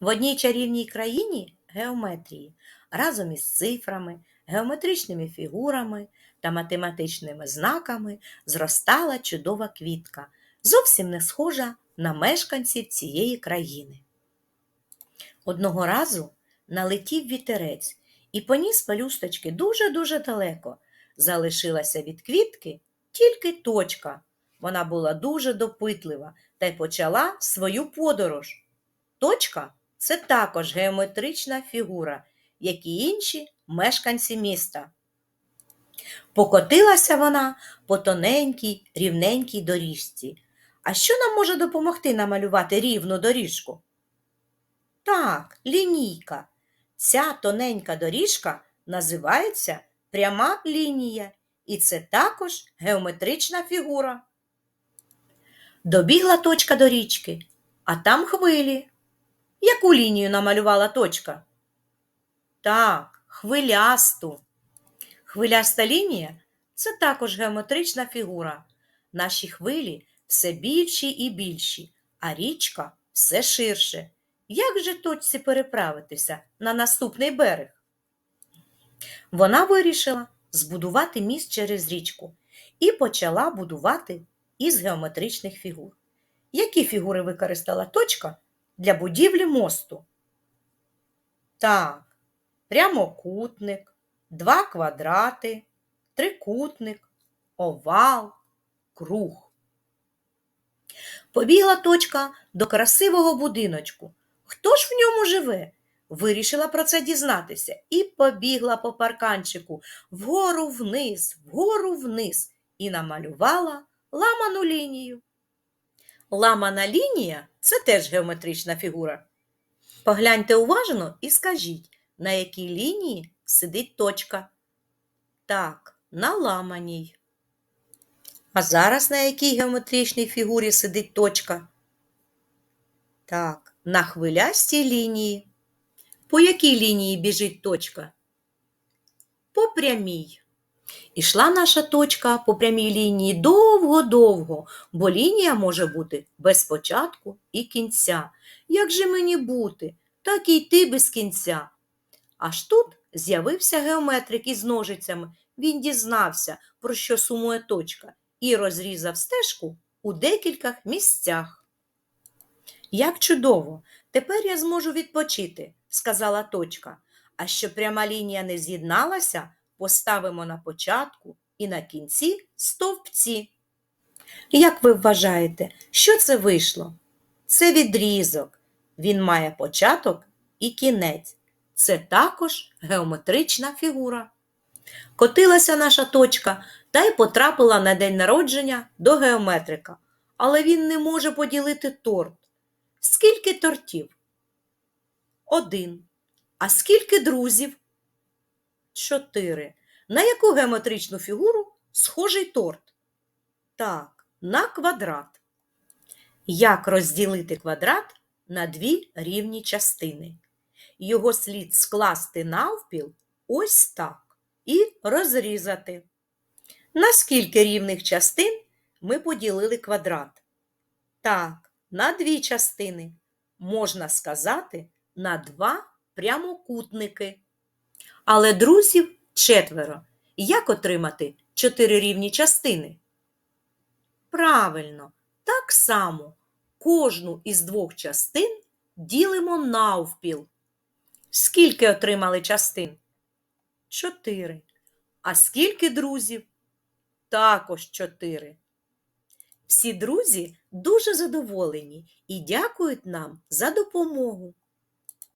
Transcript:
В одній чарівній країні геометрії разом із цифрами, геометричними фігурами та математичними знаками зростала чудова квітка, зовсім не схожа на мешканців цієї країни. Одного разу налетів вітерець і поніс пелюсточки дуже-дуже далеко. Залишилася від квітки тільки точка. Вона була дуже допитлива та й почала свою подорож. Точка це також геометрична фігура, як і інші мешканці міста. Покотилася вона по тоненькій, рівненькій доріжці. А що нам може допомогти намалювати рівну доріжку? Так, лінійка. Ця тоненька доріжка називається пряма лінія, і це також геометрична фігура. Добігла точка до річки, а там хвилі. Яку лінію намалювала точка? Так, хвилясту. Хвиляста лінія це також геометрична фігура. Наші хвилі все більші і більші, а річка все ширше. Як же точці переправитися на наступний берег? Вона вирішила збудувати міст через річку і почала будувати із геометричних фігур. Які фігури використала точка для будівлі мосту? Так, прямокутник, два квадрати, трикутник, овал, круг. Побігла точка до красивого будиночку. Хто ж в ньому живе? Вирішила про це дізнатися і побігла по парканчику вгору вниз, вгору вниз і намалювала ламану лінію. Ламана лінія це теж геометрична фігура. Погляньте уважно і скажіть, на якій лінії сидить точка. Так, на ламаній. А зараз на якій геометричній фігурі сидить точка? Так, на хвилястій лінії. По якій лінії біжить точка? По прямій. Ішла наша точка по прямій лінії довго-довго, бо лінія може бути без початку і кінця. Як же мені бути, так і йти без кінця. Аж тут з'явився геометрик із ножицями. Він дізнався, про що сумує точка, і розрізав стежку у декількох місцях. Як чудово! Тепер я зможу відпочити, сказала точка. А щоб пряма лінія не з'єдналася, поставимо на початку і на кінці стовпці. Як ви вважаєте, що це вийшло? Це відрізок. Він має початок і кінець. Це також геометрична фігура. Котилася наша точка та й потрапила на день народження до геометрика, але він не може поділити торт. Скільки тортів? Один. А скільки друзів? Чотири. На яку геометричну фігуру схожий торт? Так, на квадрат. Як розділити квадрат на дві рівні частини? Його слід скласти навпіл ось так і розрізати. На скільки рівних частин ми поділили квадрат? Так, на дві частини. Можна сказати, на два прямокутники. Але друзів четверо. Як отримати чотири рівні частини? Правильно, так само кожну із двох частин ділимо навпіл. Скільки отримали частин? Чотири. А скільки друзів? Також чотири. Всі друзі дуже задоволені і дякують нам за допомогу.